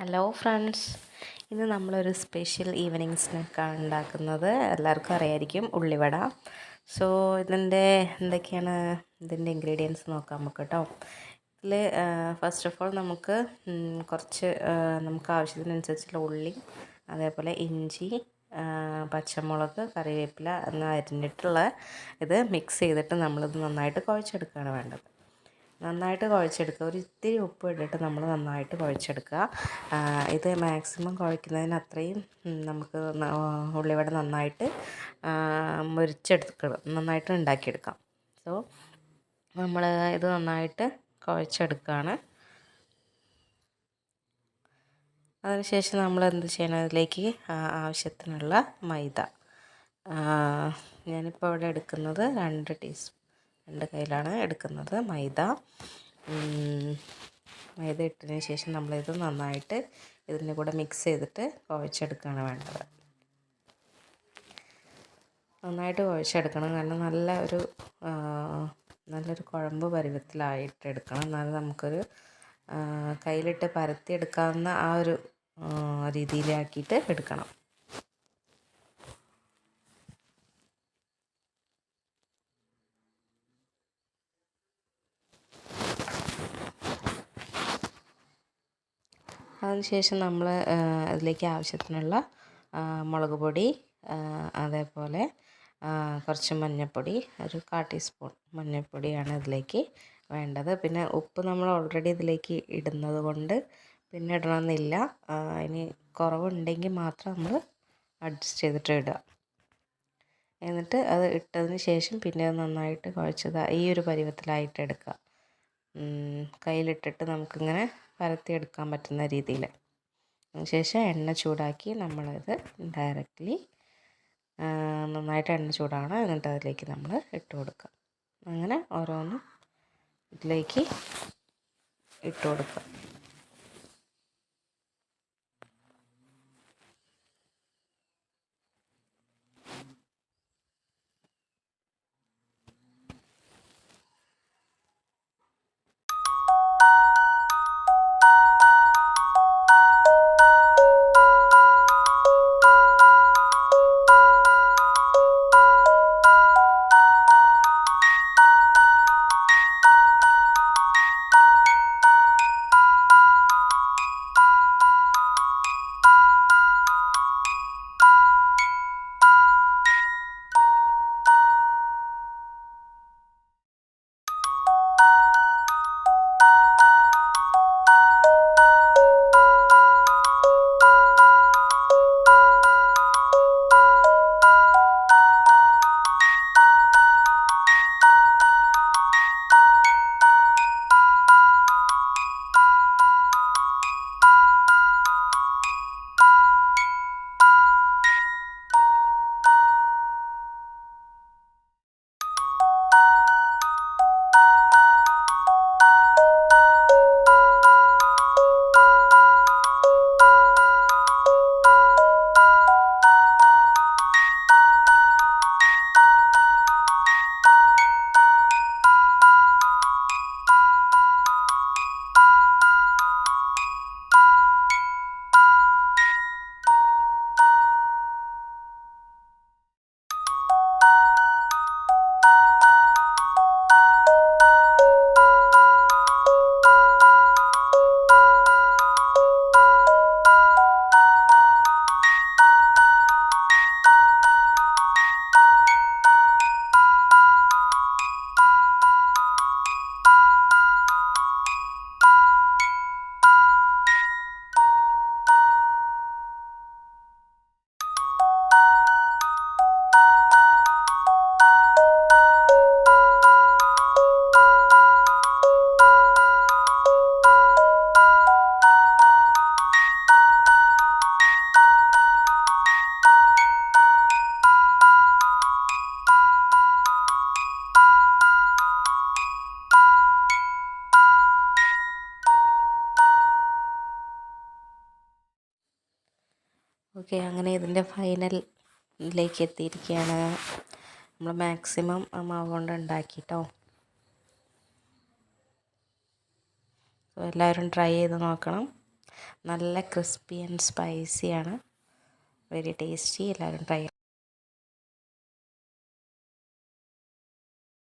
Hello friends ഇന്ന് നമ്മളൊരു special evening സ്നാക്കാണ് ഉണ്ടാക്കുന്നത്. എല്ലാവർക്കും അറിയായിരിക്കും ഉള്ളിവട. സോ ഇതിന്റെ എന്തൊക്കെയാണ് ഇതിന്റെ ഇൻഗ്രീഡിയൻസ് നോക്കാം നമുക്ക് കേട്ടോ. ഇതിൽ ഫസ്റ്റ് ഓഫ് ഓൾ നമുക്ക് കുറച്ച് നമുക്ക് ആവശ്യത്തിനനുസരിച്ചുള്ള ഉള്ളി അതേപോലെ ഇഞ്ചി പച്ചമുളക് കറിവേപ്പില എന്ന അരിഞ്ഞിട്ടുള്ള ഇത് മിക്സ് ചെയ്തിട്ട് നമ്മളിത് നന്നായിട്ട് കുഴച്ചെടുക്കുകയാണ് വേണ്ടത്. നന്നായിട്ട് കുഴച്ചെടുക്കുക. ഒരു ഇത്തിരി ഉപ്പ് ഇട്ടിട്ട് നമ്മൾ നന്നായിട്ട് കുഴച്ചെടുക്കുക. ഇത് മാക്സിമം കുഴയ്ക്കുന്നതിന് അത്രയും നമുക്ക് ഉള്ളിവട നന്നായിട്ട് മുരിച്ചെടുക്കണം. നന്നായിട്ട് ഉണ്ടാക്കിയെടുക്കാം. സോ നമ്മൾ ഇത് നന്നായിട്ട് കുഴച്ചെടുക്കുകയാണ്. അതിനുശേഷം നമ്മൾ എന്ത് ചെയ്യണം? അതിലേക്ക് ആവശ്യത്തിനുള്ള മൈദ. ഞാനിപ്പോൾ ഇവിടെ എടുക്കുന്നത് രണ്ട് ടീസ്പൂൺ രണ്ട് കയ്യിലാണ് എടുക്കുന്നത് മൈദ. മൈദ ഇട്ടതിന് ശേഷം നമ്മളിത് നന്നായിട്ട് ഇതിന്റെ കൂടെ മിക്സ് ചെയ്തിട്ട് കുഴച്ചെടുക്കുകയാണ് വേണ്ടത്. നന്നായിട്ട് കുഴച്ചെടുക്കണം. കാരണം നല്ല ഒരു നല്ലൊരു കുഴമ്പ് പരുവത്തിലായിട്ട് എടുക്കണം. എന്നാലും നമുക്കൊരു കയ്യിലിട്ട് പരത്തിയെടുക്കാവുന്ന ആ ഒരു രീതിയിലാക്കിയിട്ട് എടുക്കണം. അതിനുശേഷം നമ്മൾ അതിലേക്ക് ആവശ്യത്തിനുള്ള മുളക് പൊടി അതേപോലെ കുറച്ച് മഞ്ഞൾപ്പൊടി ഒരു കാ ടീസ്പൂൺ മഞ്ഞൾപ്പൊടിയാണ് ഇതിലേക്ക് വേണ്ടത്. പിന്നെ ഉപ്പ് നമ്മൾ ഓൾറെഡി ഇതിലേക്ക് ഇടുന്നത് കൊണ്ട് പിന്നെ ഇടണമെന്നില്ല. ഇനി കുറവുണ്ടെങ്കിൽ മാത്രം നമ്മൾ അഡ്ജസ്റ്റ് ചെയ്തിട്ട് ഇടുക. എന്നിട്ട് അത് ഇട്ടതിന് ശേഷം പിന്നെ അത് നന്നായിട്ട് കുഴച്ചത് ഈ ഒരു പരുവത്തിലായിട്ട് എടുക്കുക. കയ്യിലിട്ടിട്ട് നമുക്കിങ്ങനെ പരത്തിയെടുക്കാൻ പറ്റുന്ന രീതിയിൽ. അതിനുശേഷം എണ്ണ ചൂടാക്കി നമ്മളത് ഡയറക്റ്റ്ലി നന്നായിട്ട് എണ്ണ ചൂടാണ് എന്നിട്ട് അതിലേക്ക് നമ്മൾ ഇട്ട് കൊടുക്കുക. അങ്ങനെ ഓരോന്നും ഇതിലേക്ക് ഇട്ട് കൊടുക്കുക. ഓക്കെ അങ്ങനെ ഇതിന്റെ ഫൈനലിലേക്ക് എത്തിയിരിക്കുകയാണ്. നമ്മൾ മാക്സിമം ആ മാവ് കൊണ്ട് ഉണ്ടാക്കിട്ടോ. എല്ലാവരും ട്രൈ ചെയ്ത് നോക്കണം. നല്ല ക്രിസ്പി ആൻഡ് സ്പൈസിയാണ് വെരി ടേസ്റ്റി എല്ലാവരും ട്രൈ